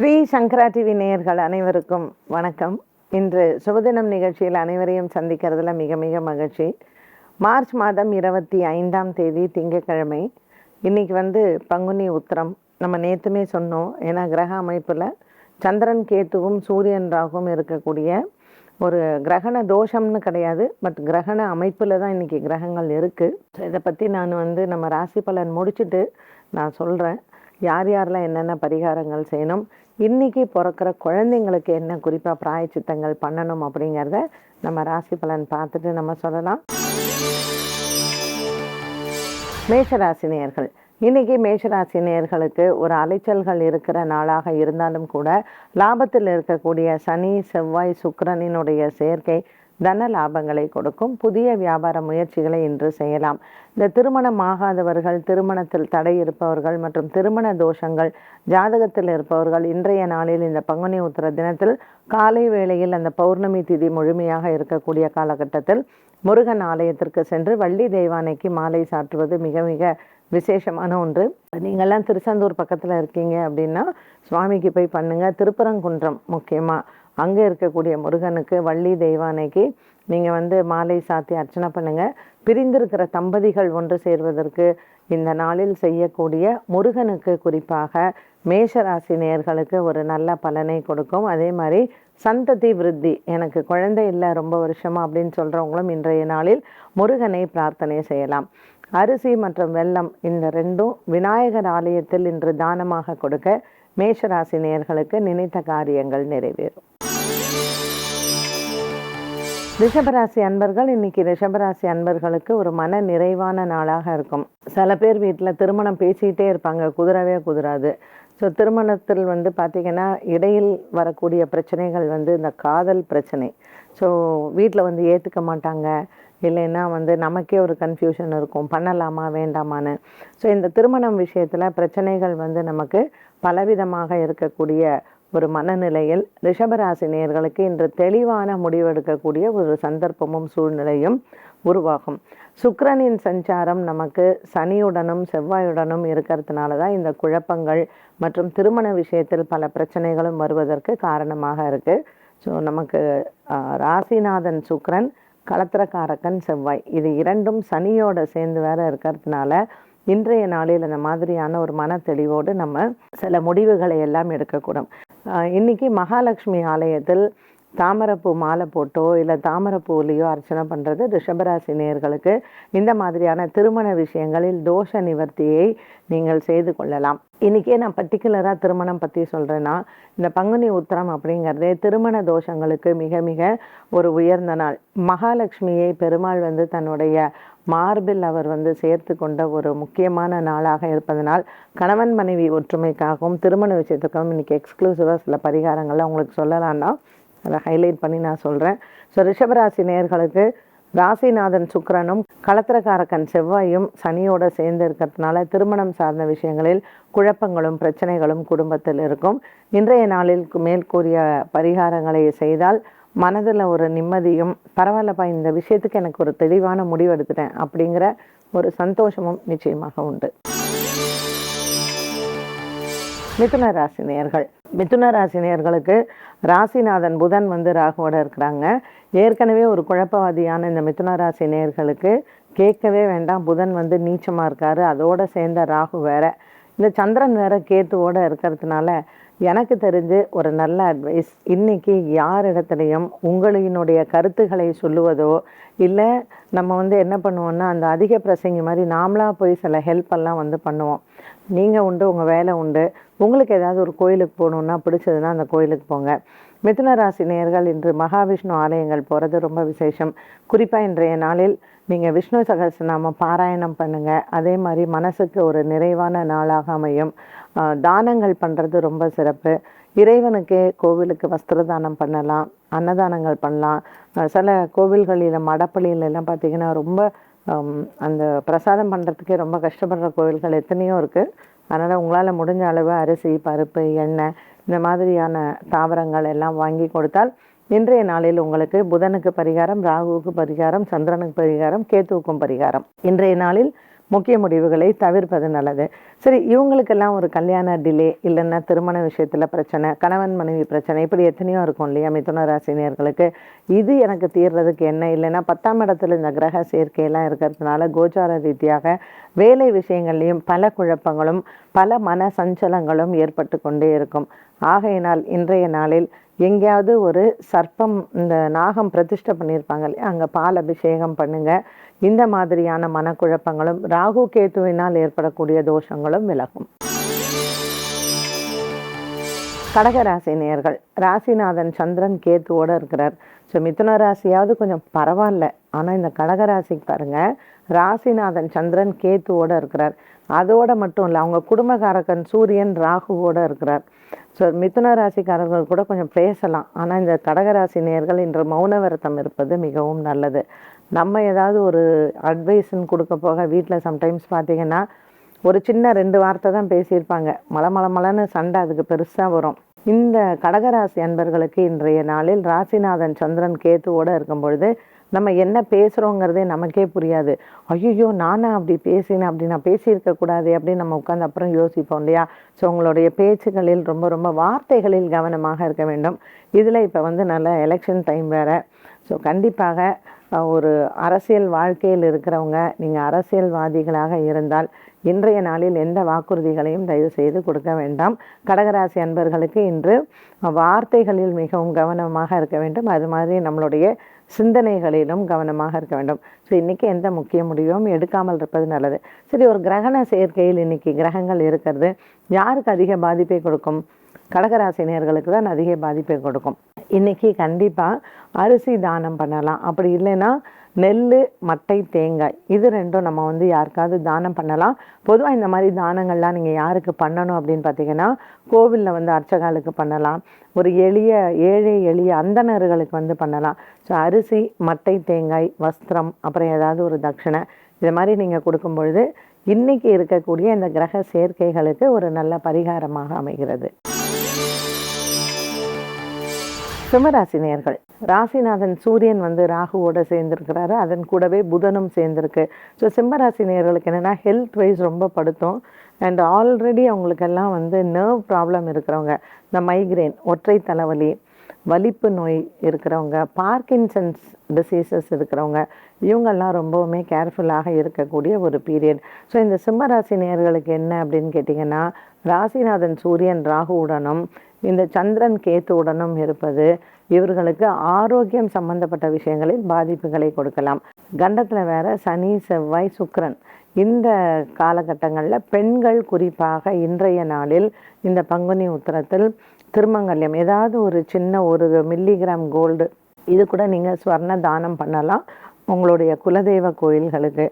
ஸ்ரீ சங்கரா TV நேயர்கள் அனைவருக்கும் வணக்கம். இன்று சுபதினம் நிகழ்ச்சியில் அனைவரையும் சந்திக்கிறதுல மிக மிக மகிழ்ச்சி. மார்ச் மாதம் இருபத்தி ஐந்தாம் தேதி திங்கட்கிழமை. இன்னைக்கு வந்து பங்குனி உத்திரம். நம்ம நேற்றுமே சொன்னோம் ஏன்னா கிரக அமைப்பில் சந்திரன் கேத்துவும் சூரியன் ராகும் இருக்கக்கூடிய ஒரு கிரகண தோஷம்னு கிடையாது பட் கிரகண அமைப்பில் தான் இன்றைக்கி கிரகங்கள் இருக்குது ஸோ இதை பற்றி நான் வந்து நம்ம ராசி பலன் முடிச்சுட்டு நான் சொல்கிறேன் யார் யாரெல்லாம் என்னென்ன பரிகாரங்கள் செய்யணும் இன்றைக்கி பிறக்கிற குழந்தைங்களுக்கு என்ன குறிப்பாக பிராயச்சித்தங்கள் பண்ணணும் அப்படிங்கிறத நம்ம ராசி பலன் பார்த்துட்டு நம்ம சொல்லலாம். மேஷராசி நேயர்கள் இன்னைக்கு மேஷராசி ஒரு அலைச்சல்கள் இருக்கிற நாளாக இருந்தாலும் கூட லாபத்தில் இருக்கக்கூடிய சனி செவ்வாய் சுக்கிரனினுடைய சேர்க்கை தன லாபங்களை கொடுக்கும். புதிய வியாபார முயற்சிகளை இன்று செய்யலாம். இந்த திருமணம் ஆகாதவர்கள் திருமணத்தில் தடை இருப்பவர்கள் மற்றும் திருமண தோஷங்கள் ஜாதகத்தில் இருப்பவர்கள் இன்றைய நாளில் இந்த பங்குனி உத்திர தினத்தில் காலை வேளையில் அந்த பௌர்ணமி திதி முழுமையாக இருக்கக்கூடிய காலகட்டத்தில் முருகன் ஆலயத்திற்கு சென்று வள்ளி தெய்வானைக்கு மாலை சாற்றுவது மிக மிக விசேஷமான ஒன்று. நீங்கள்லாம் திருச்செந்தூர் பக்கத்தில் இருக்கீங்க அப்படின்னா சுவாமிக்கு போய் பண்ணுங்கள் திருப்பரங்குன்றம் முக்கியமாக அங்கே இருக்கக்கூடிய முருகனுக்கு வள்ளி தெய்வானைக்கு நீங்கள் வந்து மாலை சாத்தி அர்ச்சனை பண்ணுங்கள் பிரிந்திருக்கிற தம்பதிகள் ஒன்று சேர்வதற்கு இந்த நாளில் செய்யக்கூடிய முருகனுக்கு குறிப்பாக மேஷராசி நேயர்களுக்கு ஒரு நல்ல பலனை கொடுக்கும். அதே மாதிரி சந்ததி விருத்தி எனக்கு குழந்தை இல்லை ரொம்ப வருஷமா அப்படின்னு சொல்கிறவங்களும் இன்றைய நாளில் முருகனை பிரார்த்தனை செய்யலாம். அரிசி மற்றும் வெல்லம் இந்த ரெண்டும் விநாயகர் ஆலயத்தில் இன்று தானமாக கொடுக்க மேஷராசி நேயர்களுக்கு நினைத்த காரியங்கள் நிறைவேறும். ரிஷபராசி அன்பர்கள் இன்னைக்கு ரிஷபராசி அன்பர்களுக்கு ஒரு மன நிறைவான நாளாக இருக்கும். சில பேர் வீட்டில் திருமணம் பேசிக்கிட்டே இருப்பாங்க குதிரவே குதிராது. ஸோ திருமணத்தில் வந்து பார்த்திங்கன்னா இடையில் வரக்கூடிய பிரச்சனைகள் வந்து இந்த காதல் பிரச்சனை. ஸோ வீட்டில் வந்து ஏற்றுக்க மாட்டாங்க. இல்லைன்னா வந்து நமக்கே ஒரு கன்ஃபியூஷன் இருக்கும். பண்ணலாமா வேண்டாமான்னு. ஸோ இந்த திருமணம் விஷயத்தில் பிரச்சனைகள் வந்து நமக்கு பலவிதமாக இருக்கக்கூடிய ஒரு மனநிலையில் ரிஷபராசி நேர்களுக்கு இன்று தெளிவான முடிவெடுக்கக்கூடிய ஒரு சந்தர்ப்பமும் சூழ்நிலையும் உருவாகும். சுக்கரனின் சஞ்சாரம் நமக்கு சனியுடனும் செவ்வாயுடனும் இருக்கிறதுனால தான் இந்த குழப்பங்கள் மற்றும் திருமண விஷயத்தில் பல பிரச்சனைகளும் வருவதற்கு காரணமாக இருக்குது ஸோ நமக்கு ராசிநாதன் சுக்கரன் களத்திரக்காரக்கன் செவ்வாய். இது இரண்டும் சனியோட சேர்ந்து வேற இருக்கிறதுனால இன்றைய நாளில் இந்த மாதிரியான ஒரு மன தெளிவோடு நம்ம சில முடிவுகளை எல்லாம் எடுக்கக்கூடும். இன்றைக்கி இன்னைக்கு மகாலட்சுமி ஆலயத்தில் தாமரைப்பூ மாலை போட்டோ இல்லை தாமரைப்பூலையோ அர்ச்சனை பண்ணுறது ரிஷபராசி நேர்களுக்கு இந்த மாதிரியான திருமண விஷயங்களில் தோஷ நிவர்த்தியை நீங்கள் செய்து கொள்ளலாம். இன்றைக்கே நான் பர்டிகுலராக திருமணம் பற்றி சொல்கிறேன்னா இந்த பங்குனி உத்திரம் அப்படிங்கிறதே திருமண தோஷங்களுக்கு மிக மிக ஒரு உயர்ந்த நாள். மகாலட்சுமியை பெருமாள் வந்து தன்னுடைய மார்பில் அவர் வந்து சேர்த்து கொண்ட ஒரு முக்கியமான நாளாக இருப்பதனால் கணவன் மனைவி ஒற்றுமைக்காகவும் திருமண விஷயத்துக்காகவும் இன்றைக்கி எக்ஸ்க்ளூசிவாக சில பரிகாரங்கள்லாம் உங்களுக்கு சொல்லலான்னா அதை ஹைலைட் பண்ணி நான் சொல்கிறேன் ஸோ ரிஷபராசி நேர்களுக்கு ராசிநாதன் சுக்கரனும் களத்திரக்காரக்கன் செவ்வாயும் சனியோட சேர்ந்து இருக்கிறதுனால திருமணம் சார்ந்த விஷயங்களில் குழப்பங்களும் பிரச்சனைகளும் குடும்பத்தில் இருக்கும். இன்றைய நாளில் மேற்கூறிய பரிகாரங்களை செய்தால் மனதில் ஒரு நிம்மதியும் பரவாயில்லப்பா இந்த விஷயத்துக்கு எனக்கு ஒரு தெளிவான முடிவு எடுத்துட்டேன் அப்படிங்கிற ஒரு சந்தோஷமும் நிச்சயமாக உண்டு. மிதுன ராசி நேயர்கள். மிதுன ராசி நேயர்களுக்கு ராசிநாதன் புதன் வந்து ராகுவோட இருக்கிறாங்க. ஏற்கனவே ஒரு குழப்பவாதியான இந்த மிதுன ராசி நேயர்களுக்கு கேட்கவே வேண்டாம். புதன் வந்து நீச்சமாக இருக்காரு. அதோட சேர்ந்த ராகு வேற. இந்த சந்திரன் வேற கேத்துவோட இருக்கிறதுனால எனக்கு தெரிஞ்சு ஒரு நல்ல அட்வைஸ் இன்னைக்கு யார் இடத்துலையும் உங்களினுடைய கருத்துக்களை சொல்லுவதோ இல்லை நம்ம வந்து என்ன பண்ணுவோம்னா அந்த அதிக பிரசங்கி மாதிரி நாமளாக போய் சில ஹெல்ப் எல்லாம் வந்து பண்ணுவோம். நீங்கள் உண்டு உங்கள் வேலை உண்டு. உங்களுக்கு ஏதாவது ஒரு கோயிலுக்கு போகணுன்னா பிடிச்சதுன்னா அந்த கோயிலுக்கு போங்க. மிதுன ராசி நேர்கள் இன்று மகாவிஷ்ணு ஆலயங்கள் போகிறது ரொம்ப விசேஷம். குறிப்பாக இன்றைய நாளில் நீங்கள் விஷ்ணு சகஸ்ரநாமம் பாராயணம் பண்ணுங்கள் அதே மாதிரி மனசுக்கு ஒரு நிறைவான நாளாக அமையும். தானங்கள் பண்ணுறது ரொம்ப சிறப்பு. இறைவனுக்கே கோவிலுக்கு வஸ்திர தானம் பண்ணலாம் அன்னதானங்கள் பண்ணலாம். சில கோவில்களில் மடப்பள்ளியில பார்த்திங்கன்னா பார்த்தீங்கன்னா ரொம்ப அந்த பிரசாதம் பண்ணுறதுக்கே ரொம்ப கஷ்டப்படுற கோவில்கள் எத்தனையோ இருக்குது அதனால் உங்களால் முடிஞ்ச அளவு அரிசி பருப்பு எண்ணெய் இந்த மாதிரியான தாவரங்கள் எல்லாம் வாங்கி கொடுத்தால் இன்றைய நாளில் உங்களுக்கு புதனுக்கு பரிகாரம் ராகுவுக்கு பரிகாரம் சந்திரனுக்கு பரிகாரம் கேத்துவுக்கும் பரிகாரம். இன்றைய நாளில் முக்கிய முடிவுகளை தவிர்ப்பது நல்லது. சரி இவங்களுக்கெல்லாம் ஒரு கல்யாண டிலே இல்லைன்னா திருமண விஷயத்தில் பிரச்சனை கணவன் மனைவி பிரச்சனை இப்படி எத்தனையோ இருக்கும் இல்லையா? மிதுன ராசினியர்களுக்கு இது எனக்கு தீர்றதுக்கு என்ன இல்லைன்னா பத்தாம் இடத்துல இந்த கிரக சேர்க்கையெல்லாம் இருக்கிறதுனால கோச்சார ரீதியாக வேலை விஷயங்கள்லையும் பல குழப்பங்களும் பல மன சஞ்சலங்களும் ஏற்பட்டு கொண்டே இருக்கும். ஆகையினால் இன்றைய நாளில் எங்கேயாவது ஒரு சர்ப்பம் இந்த நாகம் பிரதிஷ்டை பண்ணியிருப்பாங்க இல்லையா? அங்கே பால் அபிஷேகம் பண்ணுங்க. இந்த மாதிரியான மனக்குழப்பங்களும் ராகு கேத்துவினால் ஏற்படக்கூடிய தோஷங்களும் விலகும். கடகராசி நேர்கள் ராசிநாதன் சந்திரன் கேத்துவோடு இருக்கிறார். ஸோ மிதுன ராசியாவது கொஞ்சம் பரவாயில்ல. ஆனால் இந்த கடகராசிக்கு பாருங்கள் ராசிநாதன் சந்திரன் கேத்துவோடு இருக்கிறார். அதோட மட்டும் இல்லை அவங்க குடும்பகாரகன் சூரியன் ராகுவோட இருக்கிறார். ஸோ மிதுன ராசிக்காரர்கள் கூட கொஞ்சம் பேசலாம். ஆனால் இந்த கடகராசி நேர்கள் இன்று மௌன விரதம் இருப்பது மிகவும் நல்லது. நம்ம ஏதாவது ஒரு அட்வைஸ்ன்னு கொடுக்க போக வீட்டில் சம்டைம்ஸ் பார்த்தீங்கன்னா ஒரு சின்ன ரெண்டு வார்த்தை தான் பேசியிருப்பாங்க. மலை மலை மலைன்னு சண்டை அதுக்கு பெருசாக வரும். இந்த கடகராசி அன்பர்களுக்கு இன்றைய நாளில் ராசிநாதன் சந்திரன் கேத்துவோடு இருக்கும் பொழுது நம்ம என்ன பேசுகிறோங்கிறதே நமக்கே புரியாது. ஐயோ நானா அப்படி பேசினேன் அப்படி நான் பேசியிருக்க கூடாது அப்படின்னு நம்ம உட்காந்து அப்புறம் யோசிப்போம் இல்லையா? ஸோ உங்களுடைய பேச்சுகளில் ரொம்ப ரொம்ப வார்த்தைகளில் கவனமாக இருக்க வேண்டும். இதில் இப்போ வந்து நல்ல எலெக்ஷன் டைம் வேறு. ஸோ கண்டிப்பாக ஒரு அரசியல் வாழ்க்கையில் இருக்கிறவங்க நீங்கள் அரசியல்வாதிகளாக இருந்தால் இன்றைய நாளில் எந்த வாக்குறுதிகளையும் தயவு செய்து கொடுக்க வேண்டாம். கடகராசி அன்பர்களுக்கு இன்று வார்த்தைகளில் மிகவும் கவனமாக இருக்க வேண்டும். அது மாதிரி நம்மளுடைய சிந்தனைகளிலும் கவனமாக இருக்க வேண்டும். ஸோ இன்றைக்கி எந்த முக்கிய முடிவும் எடுக்காமல் இருப்பது நல்லது. சரி ஒரு கிரகண சேர்க்கையில் இன்னைக்கு கிரகங்கள் இருக்கிறது. யாருக்கு அதிக பாதிப்பை கொடுக்கும்? கடகராசினியர்களுக்கு தான் அதிக பாதிப்பை கொடுக்கும். இன்னைக்கு கண்டிப்பாக அரிசி தானம் பண்ணலாம். அப்படி இல்லைன்னா நெல் மட்டை தேங்காய். இது ரெண்டும் நம்ம வந்து யாருக்காவது தானம் பண்ணலாம். பொதுவாக இந்த மாதிரி தானங்கள்லாம் நீங்கள் யாருக்கு பண்ணணும் அப்படின்னு பார்த்தீங்கன்னா கோவிலில் வந்து அர்ச்சகாலுக்கு பண்ணலாம். ஒரு எளிய ஏழை எளிய அந்தணர்களுக்கு வந்து பண்ணலாம். ஸோ அரிசி மட்டை தேங்காய் வஸ்திரம் அப்புறம் ஏதாவது ஒரு தட்சணை. இது மாதிரி நீங்கள் கொடுக்கும் பொழுது இன்னைக்கு இருக்கக்கூடிய இந்த கிரக சேர்க்கைகளுக்கு ஒரு நல்ல பரிகாரமாக அமைகிறது. சிம்மராசினியர்கள். ராசிநாதன் சூரியன் வந்து ராகுவோட சேர்ந்துருக்கிறாரு. அதன் கூடவே புதனும் சேர்ந்துருக்கு. ஸோ சிம்மராசினியர்களுக்கு என்னென்னா ஹெல்த் வைஸ் ரொம்ப படுத்தும். அண்ட் ஆல்ரெடி அவங்களுக்கெல்லாம் வந்து நர்வ் ப்ராப்ளம் இருக்கிறவங்க. இந்த மைக்ரேன் ஒற்றை தலைவலி வலிப்பு நோய் இருக்கிறவங்க பார்க்கின்சன்ஸ் டிசீசஸ் இருக்கிறவங்க இவங்கெல்லாம் ரொம்பவுமே கேர்ஃபுல்லாக இருக்கக்கூடிய ஒரு பீரியட் ஸோ இந்த சிம்மராசினியர்களுக்கு என்ன அப்படின்னு கேட்டிங்கன்னா ராசிநாதன் சூரியன் ராகுவுடனும் இந்த சந்திரன் கேத்துவுடனும் இருப்பது இவர்களுக்கு ஆரோக்கியம் சம்பந்தப்பட்ட விஷயங்களில் பாதிப்புகளை கொடுக்கலாம். கண்டத்தில் வேற சனி செவ்வாய் சுக்கரன். இந்த காலகட்டங்களில் பெண்கள் குறிப்பாக இன்றைய நாளில் இந்த பங்குனி உத்தரத்தில் திருமங்கல்யம் ஏதாவது ஒரு சின்ன ஒரு மில்லிகிராம் கோல்டு இது கூட நீங்கள் ஸ்வர்ண தானம் பண்ணலாம். உங்களுடைய குலதெய்வ கோயில்களுக்கு.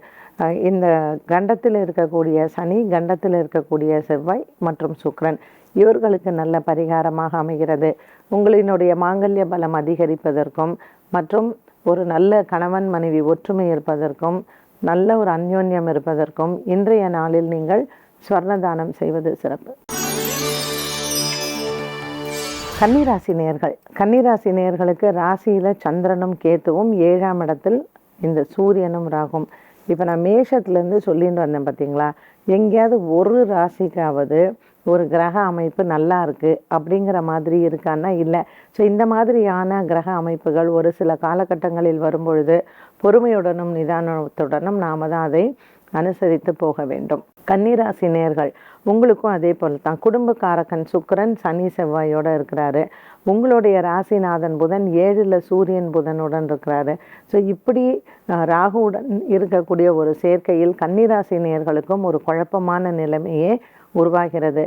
இந்த கண்டத்தில் இருக்கக்கூடிய சனி கண்டத்தில் இருக்கக்கூடிய செவ்வாய் மற்றும் சுக்ரன் இவர்களுக்கு நல்ல பரிகாரமாக அமைகிறது. உங்களினுடைய மாங்கல்ய பலம் அதிகரிப்பதற்கும் மற்றும் ஒரு நல்ல கணவன் மனைவி ஒற்றுமை இருப்பதற்கும் நல்ல ஒரு அந்யோன்யம் இருப்பதற்கும் இன்றைய நாளில் நீங்கள் ஸ்வர்ணதானம் செய்வது சிறப்பு. கன்னிராசி நேர்கள். கன்னிராசி நேர்களுக்கு ராசியில சந்திரனும் கேத்துவும் ஏழாம் இடத்தில் இந்த சூரியனும் ராகும். இப்போ நான் மேஷத்துலேருந்து சொல்லிட்டு வந்தேன் பார்த்தீங்களா எங்கேயாவது ஒரு ராசிக்காவது ஒரு கிரக அமைப்பு நல்லா இருக்குது அப்படிங்கிற மாதிரி இருக்கான்னா இல்லை. ஸோ இந்த மாதிரியான கிரக அமைப்புகள் ஒரு சில காலகட்டங்களில் வரும்பொழுது பொறுமையுடனும் நிதானத்துடனும் நாம் தான் அதை அனுசரித்து போக வேண்டும். கன்னிராசி நேர்கள் உங்களுக்கும் அதே போல் தான் குடும்பக்காரகன் சுக்கரன் சனி செவ்வாயோட இருக்கிறாரு. உங்களுடைய ராசிநாதன் புதன் ஏழில் சூரியன் புதனுடன் இருக்கிறாரு. ஸோ இப்படி ராகுவுடன் இருக்கக்கூடிய ஒரு சேர்க்கையில் கன்னிராசி நேர்களுக்கும் ஒரு குழப்பமான நிலைமையே உருவாகிறது.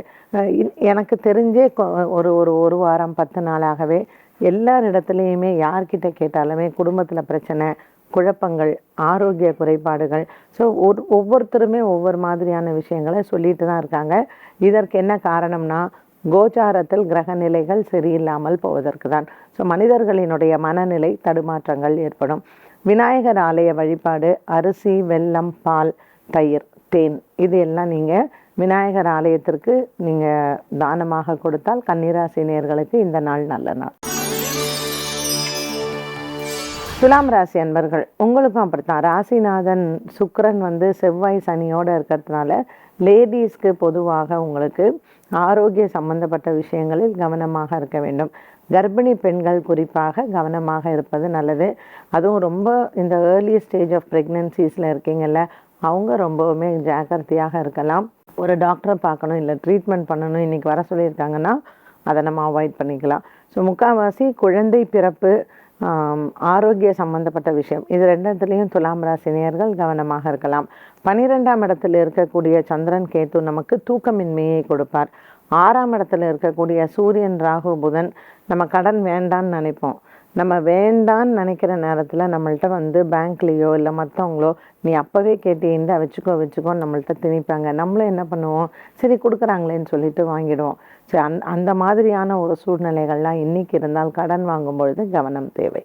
எனக்கு தெரிஞ்சே கொ- ஒரு ஒரு ஒரு வாரம் பத்து நாளாகவே எல்லார் இடத்துலையுமே யார்கிட்ட கேட்டாலுமே குடும்பத்தில் பிரச்சனை குழப்பங்கள் ஆரோக்கிய குறைபாடுகள். ஸோ ஒரு ஒவ்வொருத்தருமே ஒவ்வொரு மாதிரியான விஷயங்களை சொல்லிட்டு தான் இருக்காங்க. இதற்கு என்ன காரணம்னா கோச்சாரத்தில் கிரக நிலைகள் சரியில்லாமல் போவதற்கு தான். ஸோ மனிதர்களினுடைய மனநிலை தடுமாற்றங்கள் ஏற்படும். விநாயகர் ஆலய வழிபாடு அரிசி வெல்லம் பால் தயிர் தேன் இது எல்லாம் நீங்கள் விநாயகர் ஆலயத்திற்கு நீங்கள் தானமாக கொடுத்தால் கன்னிராசி நேர்களுக்கு இந்த நாள் நல்ல நாள். துலாம் ராசி அன்பர்கள் உங்களுக்கும் அப்படித்தான். ராசிநாதன் சுக்கரன் வந்து செவ்வாய் சனியோடு இருக்கிறதுனால லேடிஸ்க்கு பொதுவாக உங்களுக்கு ஆரோக்கிய சம்பந்தப்பட்ட விஷயங்களில் கவனமாக இருக்க வேண்டும். கர்ப்பிணி பெண்கள் குறிப்பாக கவனமாக இருப்பது நல்லது. அதுவும் ரொம்ப இந்த ஏர்லி ஸ்டேஜ் ஆஃப் ப்ரெக்னென்சிஸில் இருக்கீங்கல்ல அவங்க ரொம்பவுமே ஜாக்கிரதையாக இருக்கலாம். ஒரு டாக்டரை பார்க்கணும் இல்லை ட்ரீட்மெண்ட் பண்ணணும் இன்றைக்கி வர சொல்லியிருக்காங்கன்னா அதை நம்ம அவாய்ட் பண்ணிக்கலாம். ஸோ முக்கால்வாசி குழந்தை பிறப்பு ஆரோக்கிய சம்பந்தப்பட்ட விஷயம். இது ரெண்டத்துலேயும் துலாம் ராசி நேர்கள் கவனமாக இருக்கலாம். பனிரெண்டாம் இடத்தில் இருக்கக்கூடிய சந்திரன் கேத்து நமக்கு தூக்கமின்மையை கொடுப்பார். ஆறாம் இடத்துல இருக்கக்கூடிய சூரியன் ராகு புதன் நம்ம கடன் வேண்டான்னு நினைப்போம். நம்ம வேண்டான்னு நினைக்கிற நேரத்தில் நம்மள்ட்ட வந்து பேங்க்லேயோ இல்லை மற்றவங்களோ நீ அப்போவே கேட்டீங்க வச்சுக்கோ வச்சுக்கோ நம்மள்ட்ட திணிப்பாங்க. நம்மளும் என்ன பண்ணுவோம்? சரி கொடுக்குறாங்களேன்னு சொல்லிட்டு வாங்கிடுவோம். சரி அந் அந்த மாதிரியான ஒரு சூழ்நிலைகள்லாம் இன்றைக்கி இருந்தால் கடன் வாங்கும் பொழுது கவனம் தேவை.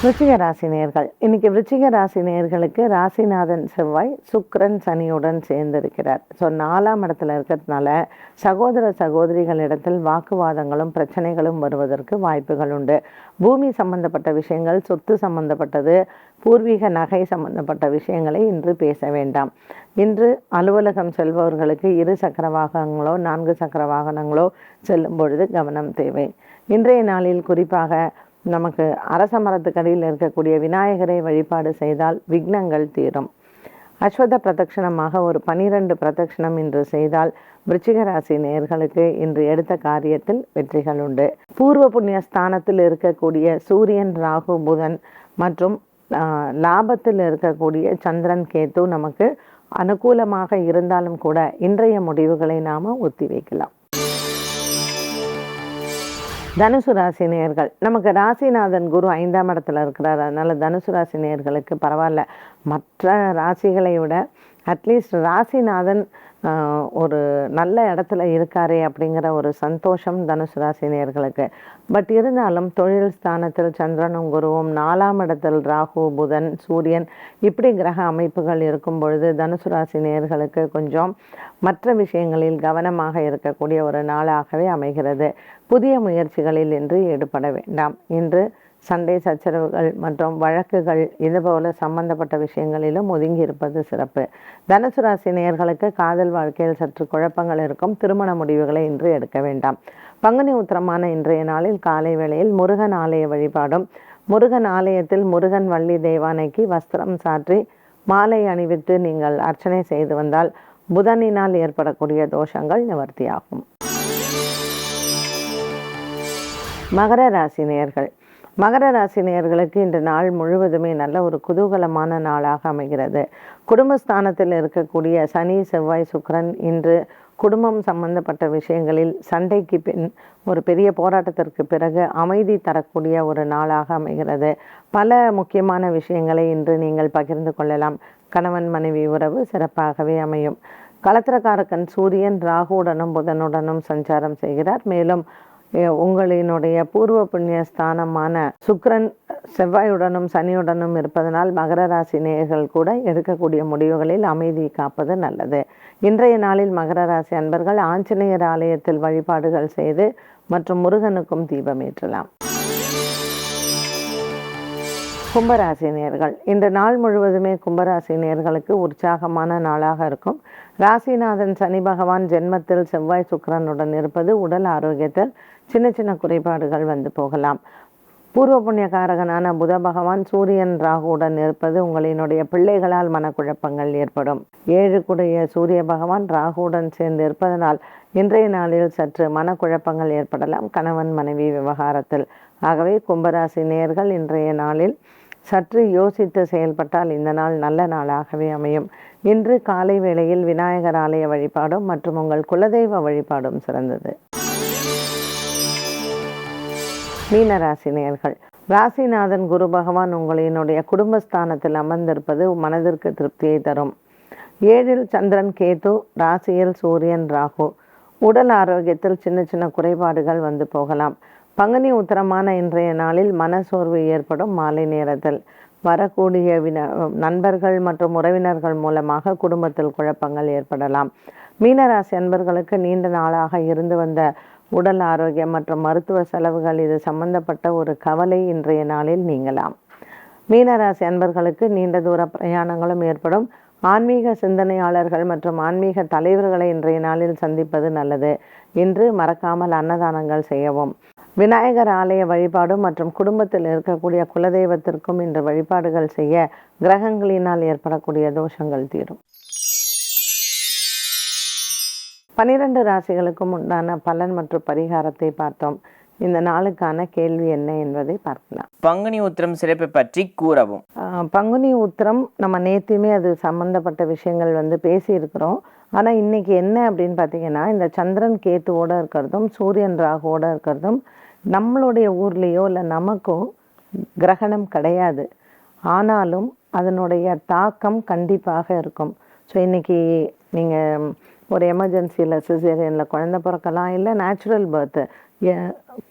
விருச்சிக ராசி நேர்கள். இன்னைக்கு விருச்சிக ராசி நேர்களுக்கு ராசிநாதன் செவ்வாய் சுக்ரன் சனியுடன் சேர்ந்திருக்கிறார். ஸோ நாலாம் இடத்துல இருக்கிறதுனால சகோதர சகோதரிகளிடத்தில் வாக்குவாதங்களும் பிரச்சனைகளும் வருவதற்கு வாய்ப்புகள் உண்டு. பூமி சம்பந்தப்பட்ட விஷயங்கள் சொத்து சம்பந்தப்பட்டது பூர்வீக நகை சம்பந்தப்பட்ட விஷயங்களை இன்று பேச வேண்டாம். இன்று அலுவலகம் செல்பவர்களுக்கு இரு சக்கர வாகனங்களோ நான்கு சக்கர வாகனங்களோ செல்லும் பொழுது கவனம் தேவை. இன்றைய நாளில் குறிப்பாக நமக்கு அரச மரத்துக்கடியில் இருக்கக்கூடிய விநாயகரை வழிபாடு செய்தால் விக்னங்கள் தீரும். அஸ்வத பிரதட்சணமாக ஒரு பனிரெண்டு பிரதட்சணம் இன்று செய்தால் விருச்சிக ராசி இன்று எடுத்த காரியத்தில் வெற்றிகள் உண்டு. பூர்வ புண்ணிய ஸ்தானத்தில் இருக்கக்கூடிய சூரியன் ராகு புதன் மற்றும் லாபத்தில் இருக்கக்கூடிய சந்திரன் கேத்து நமக்கு அனுகூலமாக இருந்தாலும் கூட இன்றைய முடிவுகளை நாம ஒத்தி வைக்கலாம். தனுசு ராசி நேயர்கள். நமக்கு ராசிநாதன் குரு ஐந்தாம் இடத்துல இருக்கிறார். அதனால தனுசு ராசி நேயர்களுக்கு பரவாயில்ல. மற்ற ராசிகளை விட அட்லீஸ்ட் ராசிநாதன் ஒரு நல்ல இடத்துல இருக்காரே அப்படிங்கிற ஒரு சந்தோஷம் தனுசு ராசி பட் இருந்தாலும் தொழில் ஸ்தானத்தில் சந்திரனும் குருவும் நாலாம் இடத்தில் ராகு புதன் சூரியன் இப்படி கிரக அமைப்புகள் இருக்கும் பொழுது தனுசு ராசி கொஞ்சம் மற்ற விஷயங்களில் கவனமாக இருக்கக்கூடிய ஒரு நாளாகவே அமைகிறது. புதிய முயற்சிகளில் இன்று ஈடுபட வேண்டாம். இன்று சண்டை சச்சரவுகள் மற்றும் வழக்குகள் இதுபோல சம்பந்தப்பட்ட விஷயங்களிலும் ஒதுங்கி இருப்பது சிறப்பு. தனுசு ராசி நேயர்களுக்கு காதல் வாழ்க்கையில் சற்று குழப்பங்கள் இருக்கும். திருமண முடிவுகளை இன்று எடுக்க வேண்டாம். பங்குனி உத்திரமான இன்றைய நாளில் காலை வேளையில் முருகன் ஆலய வழிபாடும் முருகன் ஆலயத்தில் முருகன் வள்ளி தேவானைக்கு வஸ்திரம் சாற்றி மாலை அணிவித்து நீங்கள் அர்ச்சனை செய்து வந்தால் புதனினால் ஏற்படக்கூடிய தோஷங்கள் நிவர்த்தியாகும். மகர ராசி நேர்கள் மகர ராசி நேயர்களுக்கு இன்று நாள் முழுவதுமே நல்ல ஒரு குதூகலமான நாளாக அமைகிறது. குடும்பஸ்தானத்தில் இருக்கக்கூடிய சனி செவ்வாய் சுக்கரன் இன்று குடும்பம் சம்பந்தப்பட்ட விஷயங்களில் சண்டைக்கு பின் ஒரு பெரிய போராட்டத்திற்கு பிறகு அமைதி தரக்கூடிய ஒரு நாளாக அமைகிறது. பல முக்கியமான விஷயங்களை இன்று நீங்கள் பகிர்ந்து கொள்ளலாம். கணவன் மனைவி உறவு சிறப்பாகவே அமையும். களத்திரக்காரக்கன் சூரியன் ராகுவுடனும் புதனுடனும் சஞ்சாரம் செய்கிறார். மேலும் உங்களினுடைய பூர்வ புண்ணிய ஸ்தானமான சுக்ரன் செவ்வாயுடனும் சனியுடனும் இருப்பதனால் மகர ராசி நேயர்கள் கூட எடுக்கக்கூடிய முடிவுகளில் அமைதி காப்பது நல்லது. இன்றைய நாளில் மகர ராசி அன்பர்கள் ஆஞ்சநேயர் ஆலயத்தில் வழிபாடுகள் செய்து மற்றும் முருகனுக்கும் தீபமேற்றலாம் கும்பராசி நேயர்கள் இந்த நாள் முழுவதுமே கும்பராசி நேயர்களுக்கு உற்சாகமான நாளாக இருக்கும். ராசிநாதன் சனி பகவான் ஜென்மத்தில் செவ்வாய் சுக்கிரனுடன் இருப்பது உடல் ஆரோக்கியத்தில் சின்ன சின்ன குறைபாடுகள் வந்து போகலாம். பூர்வ புண்ணியகாரகனான புத பகவான் சூரியன் ராகுவுடன் இருப்பது உங்களினுடைய பிள்ளைகளால் மனக்குழப்பங்கள் ஏற்படும். ஏழு குடைய சூரிய பகவான் ராகுவுடன் சேர்ந்து இருப்பதனால் இன்றைய நாளில் சற்று மனக்குழப்பங்கள் ஏற்படலாம். கணவன் மனைவி விவகாரத்தில். ஆகவே கும்பராசி நேர்கள் இன்றைய நாளில் சற்று யோசித்து செயல்பட்டால் இந்த நாள் நல்ல நாளாகவே அமையும். இன்று காலை வேளையில் விநாயகர் ஆலய வழிபாடும் மற்றும் உங்கள் குலதெய்வ வழிபாடும் சிறந்தது. மீனராசினியர்கள் ராசிநாதன் குரு பகவான் உங்களினுடைய குடும்பஸ்தானத்தில் அமர்ந்திருப்பது மனதிற்கு திருப்தியை தரும். ஏழில் சந்திரன் கேது ராசியில் சூரியன் ராகு. உடல் ஆரோக்கியத்தில் சின்ன சின்ன குறைபாடுகள் வந்து போகலாம். பங்குனி உத்தரமான இன்றைய நாளில் மனசோர்வு ஏற்படும் மாலை நேரத்தில். வரக்கூடிய வின நண்பர்கள் மற்றும் உறவினர்கள் மூலமாக குடும்பத்தில் குழப்பங்கள் ஏற்படலாம். மீனராசி அன்பர்களுக்கு நீண்ட நாளாக இருந்து வந்த உடல் ஆரோக்கியம் மற்றும் மருத்துவ செலவுகள் இது சம்பந்தப்பட்ட ஒரு கவலை இன்றைய நாளில் நீங்கலாம். மீனராசி அன்பர்களுக்கு நீண்ட தூர பிரயாணங்களும் ஏற்படும். ஆன்மீக சிந்தனையாளர்கள் மற்றும் ஆன்மீக தலைவர்களை இன்றைய நாளில் சந்திப்பது நல்லது. இன்று மறக்காமல் அன்னதானங்கள் செய்யவும். விநாயகர் ஆலய வழிபாடும் மற்றும் குடும்பத்தில் இருக்கக்கூடிய குலதெய்வத்திற்கும் இன்று வழிபாடுகள் செய்ய கிரகங்களினால் ஏற்படக்கூடிய தோஷங்கள் தீரும். பனிரெண்டு ராசிகளுக்கும் உண்டான பலன் மற்றும் பரிகாரத்தை பார்த்தோம். இந்த நாளுக்கான கேள்வி என்ன என்பதை பார்க்கலாம். பங்குனி உத்திரம் சிறப்பை பற்றி கூறவும். ஆஹ் பங்குனி உத்திரம் நம்ம நேற்றுமே அது சம்மந்தப்பட்ட விஷயங்கள் வந்து பேசியிருக்கிறோம். ஆனால் இன்னைக்கு என்ன அப்படின்னு பார்த்தீங்கன்னா இந்த சந்திரன் கேத்துவோட இருக்கிறதும் சூரியன் ராகுவோட இருக்கிறதும் நம்மளுடைய ஊர்லேயோ இல்லை நமக்கோ கிரகணம் கிடையாது. ஆனாலும் அதனுடைய தாக்கம் கண்டிப்பாக இருக்கும். ஸோ இன்றைக்கி நீங்கள் ஒரு எமர்ஜென்சியில் சிசேரியனில் குழந்தை பிறக்கலாம் இல்லை நேச்சுரல் பர்த்து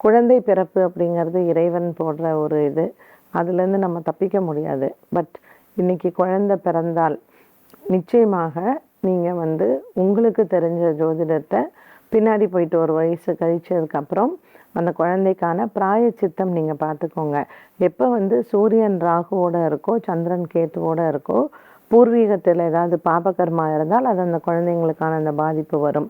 குழந்தை பிறப்பு அப்படிங்கிறது இறைவன் போடுற ஒரு இது. அதுலேருந்து நம்ம தப்பிக்க முடியாது. பட் இன்னைக்கு குழந்தை பிறந்தால் நிச்சயமாக நீங்கள் வந்து உங்களுக்கு தெரிஞ்ச ஜோதிடத்தை பின்னாடி போயிட்டு ஒரு வயசு கழிச்சதுக்கப்புறம் அந்த குழந்தைக்கான பிராய சித்தம் நீங்கள் பார்த்துக்கோங்க. எப்போ வந்து சூரியன் ராகுவோட இருக்கோ சந்திரன் கேத்துவோட இருக்கோ பூர்வீகத்தில் ஏதாவது பாபகர்மா இருந்தால் அது அந்த குழந்தைங்களுக்கான அந்த பாதிப்பு வரும்.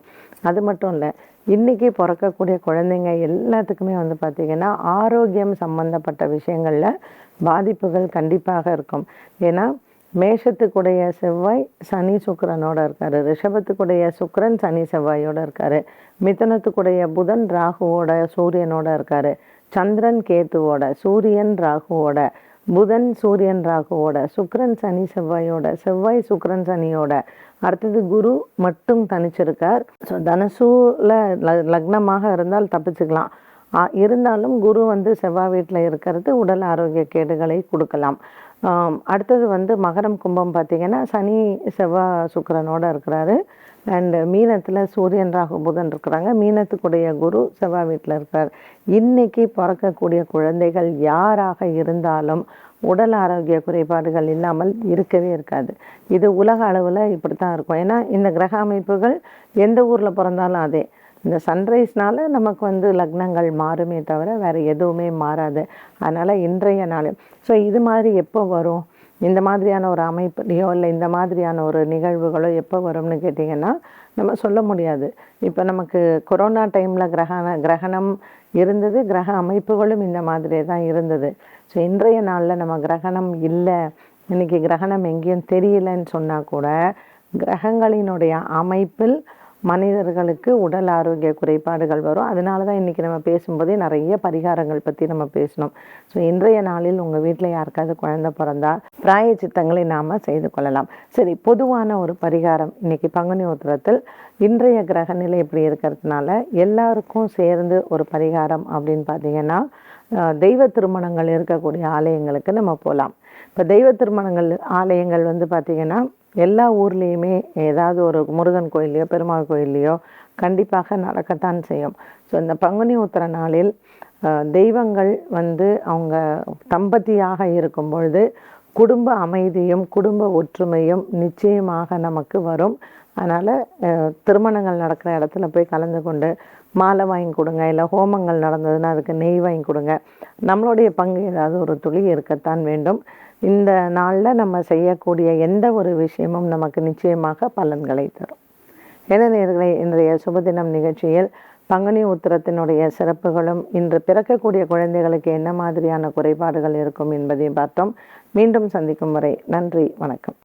அது மட்டும் இல்லை இன்றைக்கி பிறக்கக்கூடிய குழந்தைங்க எல்லாத்துக்குமே வந்து பார்த்திங்கன்னா ஆரோக்கியம் சம்மந்தப்பட்ட விஷயங்களில் பாதிப்புகள் கண்டிப்பாக இருக்கும். ஏன்னா மேஷத்துக்குடைய செவ்வாய் சனி சுக்கரனோட இருக்காரு. ரிஷபத்துக்குடைய சுக்கரன் சனி செவ்வாயோட இருக்காரு. மிதனத்துக்குடைய புதன் ராகுவோட சூரியனோட இருக்காரு. சந்திரன் கேத்துவோட சூரியன் ராகுவோட புதன் சூரியன் ராகுவோட சுக்கரன் சனி செவ்வாயோட செவ்வாய் சுக்கரன் சனியோட. அடுத்தது குரு மட்டும் தனிச்சிருக்கார். ஸோ தனுசுல லக்னமாக இருந்தால் தப்பிச்சுக்கலாம். இருந்தாலும் குரு வந்து செவ்வாய் வீட்டில் இருக்கிறது உடல் ஆரோக்கிய கேடுகளை கொடுக்கலாம். அடுத்தது வந்து மகரம் கும்பம் பார்த்தீங்கன்னா சனி செவ்வாய் சுக்கிரனோட இருக்கிறாரு. அண்டு மீனத்தில் சூரியன் ராகு புதன் இருக்கிறாங்க. மீனத்துக்குடைய குரு செவ்வாய் வீட்டில் இருக்கிறார் இன்னைக்கு பிறக்கக்கூடிய குழந்தைகள் யாராக இருந்தாலும் உடல் ஆரோக்கிய குறைபாடுகள் இல்லாமல் இருக்கவே இருக்காது. இது உலக அளவில் இப்படி தான் இருக்கும். ஏன்னா இந்த கிரக அமைப்புகள் எந்த ஊரில் பிறந்தாலும் அதே. இந்த சன்ரைஸ்னால நமக்கு வந்து லக்னங்கள் மாறுமே தவிர வேறு எதுவுமே மாறாது. அதனால் இன்றைய நாள். ஸோ இது மாதிரி எப்போ வரும்? இந்த மாதிரியான ஒரு அமைப்புலையோ இல்லை இந்த மாதிரியான ஒரு நிகழ்வுகளோ எப்போ வரும்னு கேட்டிங்கன்னா நம்ம சொல்ல முடியாது. இப்போ நமக்கு கொரோனா டைமில் கிரகண கிரகணம் இருந்தது கிரக அமைப்புகளும் இந்த மாதிரி தான் இருந்தது. ஸோ இன்றைய நாளில் நம்ம கிரகணம் இல்லை. இன்னைக்கு கிரகணம் எங்கேயும் தெரியலன்னு சொன்னால் கூட கிரகங்களினுடைய அமைப்பில் மனிதர்களுக்கு உடல் ஆரோக்கிய குறைபாடுகள் வரும். அதனால தான் இன்றைக்கி நம்ம பேசும்போதே நிறைய பரிகாரங்கள் பற்றி நம்ம பேசணும். ஸோ இன்றைய நாளில் உங்கள் வீட்டில் யாருக்காவது குழந்த பிறந்தா பிராய சித்தங்களை நாம் செய்து கொள்ளலாம். சரி பொதுவான ஒரு பரிகாரம் இன்னைக்கு பங்குனி உத்திரத்தில் இன்றைய கிரக நிலை இப்படி இருக்கிறதுனால எல்லாருக்கும் சேர்ந்து ஒரு பரிகாரம் அப்படின்னு பார்த்தீங்கன்னா தெய்வ திருமணங்கள் இருக்கக்கூடிய ஆலயங்களுக்கு நம்ம போகலாம் இப்போ தெய்வ திருமணங்கள் ஆலயங்கள் வந்து பார்த்திங்கன்னா எல்லா ஊர்லேயுமே ஏதாவது ஒரு முருகன் கோயில்லையோ பெருமாள் கோயில்லையோ கண்டிப்பாக நடக்கத்தான் செய்யும். ஸோ இந்த பங்குனி உத்திர நாளில் தெய்வங்கள் வந்து அவங்க தம்பதியாக இருக்கும் பொழுது குடும்ப அமைதியும் குடும்ப ஒற்றுமையும் நிச்சயமாக நமக்கு வரும். அதனால் திருமணங்கள் நடக்கிற இடத்துல போய் கலந்து கொண்டு மாலை வாங்கி கொடுங்க இல்லை ஹோமங்கள் நடந்ததுன்னா அதுக்கு நெய் வாங்கி கொடுங்க. நம்மளுடைய பங்கு ஏதாவது ஒரு துளி இருக்கத்தான் வேண்டும். இந்த நாளில் நம்ம செய்யக்கூடிய எந்த ஒரு விஷயமும் நமக்கு நிச்சயமாக பலன்களை தரும். என நேர்களை இன்றைய சுபதினம் நிகழ்ச்சியில் பங்குனி உத்திரத்தினுடைய சிறப்புகளும் இன்று பிறக்கக்கூடிய குழந்தைகளுக்கு என்ன மாதிரியான குறைபாடுகள் இருக்கும் என்பதையும் பார்த்தோம். மீண்டும் சந்திக்கும் வரை நன்றி வணக்கம்.